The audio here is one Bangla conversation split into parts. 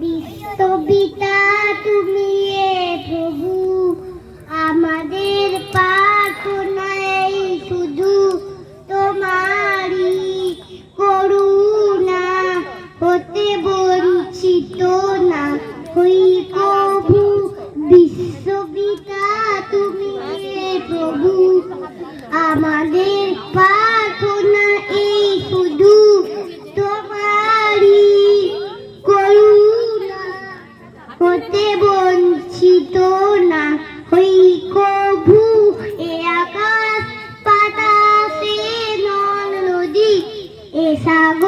বিশ্ববিতা তুমি এ প্রভু। আমাদের প্রার্থনায় শুধু তোমারই করুণা হতে বঞ্চিত না। হই প্রভু বিশ্ববিতা তুমি এ প্রভু। আমাদের এ সাগর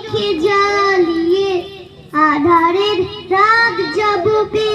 চোখে জ্বালিয়ে আধারের রাত যাব পেরিয়ে